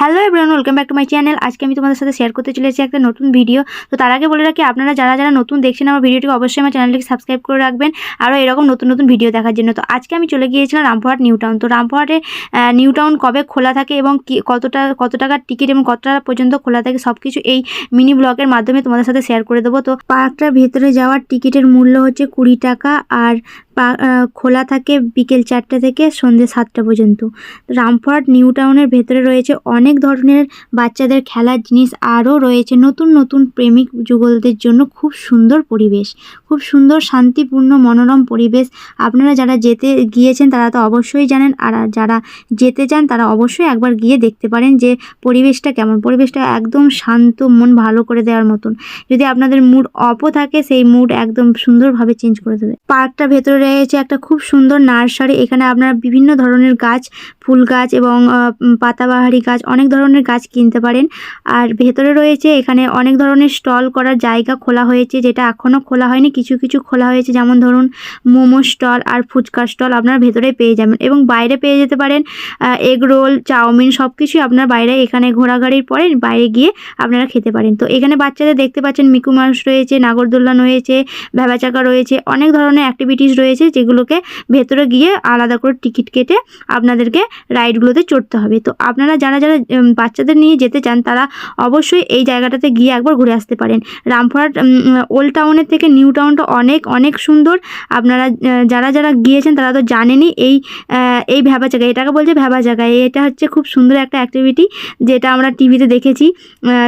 Hello everyone welcome back to my channel আজকে আমি তোমাদের সাথে শেয়ার করতে চলেছি একটা নতুন ভিডিও তো তার আগে বলে রাখি, আপনারা যারা যারা নতুন দেখছেন আমার ভিডিওটিকে অবশ্যই আমার চ্যানেলটিকে সাবস্ক্রাইব করে রাখবেন আরও এরকম নতুন নতুন ভিডিও দেখার জন্য। তো আজকে আমি চলে গিয়েছিলাম রামপুরহাট নিউ টাউন তো রামপুরহাটে নিউ টাউন কবে খোলা থাকে এবং কতটা, কত টাকার টিকিট এবং কত টাকা পর্যন্ত খোলা থাকে সব কিছু এই মিনি ব্লগের মাধ্যমে তোমাদের সাথে শেয়ার করে দেবো। তো পার্কটার ভেতরে যাওয়ার টিকিটের মূল্য হচ্ছে কুড়ি টাকা আর খোলা থাকে বিকেল চারটে থেকে সন্ধ্যে সাতটা পর্যন্ত। রামপুরহাট, নিউ টাউনের ভেতরে রয়েছে অনেক ধরনের বাচ্চাদের খেলার জিনিস, আরও রয়েছে নতুন নতুন প্রেমিক যুগলদের জন্য খুব সুন্দর পরিবেশ, খুব সুন্দর শান্তিপূর্ণ মনোরম পরিবেশ। আপনারা যারা যেতে গিয়েছেন, তারা তো অবশ্যই জানেন, আর যারা যেতে চান, তারা অবশ্যই একবার গিয়ে দেখতে পারেন যে পরিবেশটা কেমন। পরিবেশটা একদম শান্ত, মন ভালো করে দেওয়ার মতন। যদি আপনাদের মুড অপও থাকে, সেই মুড একদম সুন্দরভাবে চেঞ্জ করে দেবে। পার্কটা ভেতরে রয়েছে একটা খুব সুন্দর নার্সারি। এখানে আপনারা বিভিন্ন ধরনের গাছ, ফুল গাছ এবং পাতাবাহারি গাছ অনেক ধরনের গাছ কিনতে পারেন। আর ভেতরে রয়েছে এখানে অনেক ধরনের স্টল করার জায়গা খোলা হয়েছে, যেটা এখনও খোলা হয়নি। কিছু কিছু খোলা হয়েছে, যেমন ধরুন মোমো স্টল আর ফুচকা স্টল আপনারা ভেতরে পেয়ে যাবেন এবং বাইরে পেয়ে যেতে পারেন এগ রোল, চাউমিন সব কিছুই আপনার বাইরে এখানে ঘোরাঘুরির পরে বাইরে গিয়ে আপনারা খেতে পারেন। তো এখানে বাচ্চাদের দেখতে পাচ্ছেন, মিকু মাউস রয়েছে নাগরদোল্লা রয়েছে ভেবা চাকা রয়েছে, অনেক ধরনের অ্যাক্টিভিটিস রয়েছে। যেগুলোকে ভেতরে গিয়ে আলাদা করে টিকিট কেটে আপনাদেরকে রাইডগুলোতে চড়তে হবে। তো আপনারা যারা যারা বাচ্চাদের নিয়ে যেতে চান তারা অবশ্যই এই জায়গাটাতে গিয়ে একবার ঘুরে আসতে পারেন। রামপুরহাট ওল্ড টাউনের থেকে নিউ টাউনটা অনেক অনেক সুন্দর। আপনারা যারা যারা গিয়েছেন তারা তো জানেনই এই এই ভ্যাবা জায়গা। এটাকে বলছে ভ্যাবা জায়গা। এটা হচ্ছে খুব সুন্দর একটা অ্যাক্টিভিটি যেটা আমরা টিভিতে দেখেছি।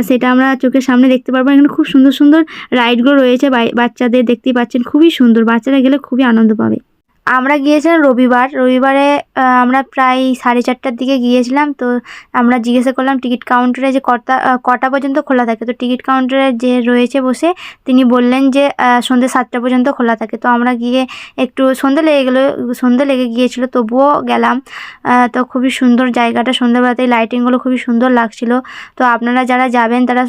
সেটা আমরা চোখের সামনে দেখতে পারব। এখানে খুব সুন্দর সুন্দর রাইডগুলো রয়েছে। বাচ্চাদের দেখতেই পাচ্ছেন। খুবই সুন্দর। বাচ্চারা গেলে খুবই আনন্দ পাবে আমরা গিয়েছিলাম রবিবার। রবিবারে আমরা প্রায় সাড়ে চারটার দিকে গিয়েছিলাম। তো আমরা জিজ্ঞাসা করলাম টিকিট কাউন্টারে যে কটা কটা পর্যন্ত খোলা থাকে। তো টিকিট কাউন্টারে যে রয়েছে বসে, তিনি বললেন যে সন্ধ্যে সাতটা পর্যন্ত খোলা থাকে। তো আমরা গিয়ে একটু সন্ধ্যে লেগে গেলো সন্ধ্যে লেগে গিয়েছিল, তবুও গেলাম। তো খুবই সুন্দর জায়গাটা সন্ধ্যাবেলাতে লাইটিংগুলো খুবই সুন্দর লাগছিল। তো আপনারা যারা যাবেন, তারা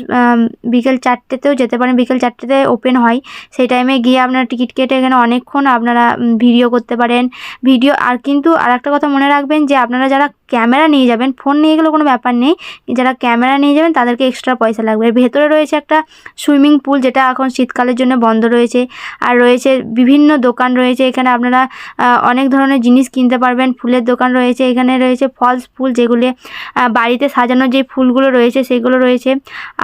বিকেল চারটেতেও যেতে পারেন। বিকেল চারটেতে ওপেন হয়। সেই টাইমে গিয়ে আপনারা টিকিট কেটে এখানে অনেকক্ষণ আপনারা ভিডিও করতে পারেন। ভিডিও আর কিন্তু আর একটা কথা মনে রাখবেন যে আপনারা যারা ক্যামেরা নিয়ে যাবেন, ফোন নিয়ে গেলে কোনো ব্যাপার নেই। যারা ক্যামেরা নিয়ে যাবেন, তাদেরকে এক্সট্রা পয়সা লাগবে। এর ভেতরে রয়েছে একটা সুইমিং পুল যেটা এখন শীতকালের জন্য বন্ধ রয়েছে। আর রয়েছে বিভিন্ন দোকান রয়েছে, এখানে আপনারা অনেক ধরনের জিনিস কিনতে পারবেন। ফুলের দোকান রয়েছে, এখানে রয়েছে ফলস ফুল যেগুলি বাড়িতে সাজানো যে ফুলগুলো রয়েছে, সেগুলো রয়েছে।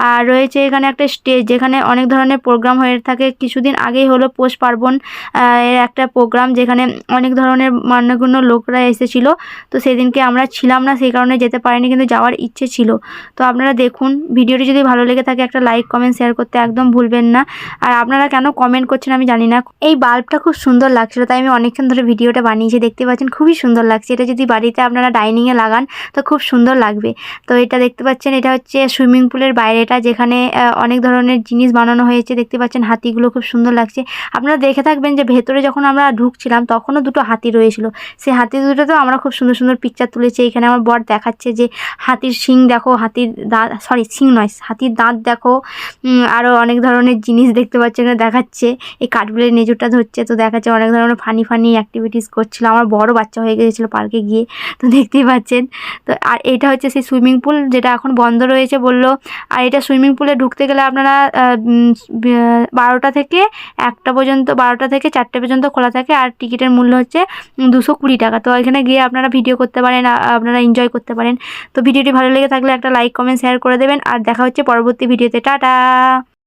আর রয়েছে এখানে একটা স্টেজ যেখানে অনেক ধরনের প্রোগ্রাম হয়ে থাকে। কিছুদিন আগেই হলো পৌষ পার্বণ এর একটা প্রোগ্রাম যেখানে অনেক ধরনের মান্যগণ্য লোকরা এসেছিল। তো সেদিনকে আমরা ছিলাম না, সেই কারণে যেতে পারিনি, কিন্তু যাওয়ার ইচ্ছে ছিল। তো আপনারা দেখুন, ভিডিওটি যদি ভালো লেগে থাকে, একটা লাইক কমেন্ট শেয়ার করতে একদম ভুলবেন না। আর আপনারা কেন কমেন্ট করছেন আমি জানি না। এই বাল্বটা খুব সুন্দর লাগছিল, তাই আমি অনেকক্ষণ ধরে ভিডিওটা বানিয়েছি, দেখতে পাচ্ছেন খুবই সুন্দর লাগছে। এটা যদি বাড়িতে আপনারা ডাইনিংয়ে লাগান, তো খুব সুন্দর লাগবে। তো এটা দেখতে পাচ্ছেন, এটা হচ্ছে সুইমিং পুলের বাইরেটা, যেখানে অনেক ধরনের জিনিস বানানো হয়েছে। দেখতে পাচ্ছেন হাতিগুলো খুব সুন্দর লাগছে। আপনারা দেখে থাকবেন যে ভেতরে যখন আমরা ঢুকছিলাম, তখনও দুটো হাতি রয়েছিল। সেই হাতি দুটোতেও আমরা খুব সুন্দর সুন্দর পিকচার তুলেছি। এখানে আমার বর দেখাচ্ছে যে হাতির শিং দেখো, হাতির দাঁত সরি শিং নয়, হাতির দাঁত দেখো। আরও অনেক ধরনের জিনিস দেখতে পাচ্ছে এখানে দেখাচ্ছে। এই কাঠবিলের নেজুরটা ধরছে, তো দেখাচ্ছে অনেক ধরনের ফানি ফানি অ্যাক্টিভিটিস করছিল। আমার বড় বাচ্চা হয়ে গিয়েছিল পার্কে গিয়ে, তো দেখতেই পাচ্ছেন। তো, আর এটা হচ্ছে সেই সুইমিং পুল যেটা এখন বন্ধ রয়েছে বলল। আর এটা সুইমিং পুলে ঢুকতে গেলে আপনারা বারোটা থেকে একটা পর্যন্ত, বারোটা থেকে চারটে পর্যন্ত খোলা থাকে। আর টিকিটের মূল্য হচ্ছে দুশো কুড়ি টাকা। তো এখানে গিয়ে আপনারা ভিডিও করতে পারেন আপনারা এনজয় করতে পারেন। তো ভিডিওটি ভালো লেগে থাকলে একটা লাইক কমেন্ট শেয়ার করে দেবেন। আর দেখা হচ্ছে পরবর্তী ভিডিওতে। টাটা!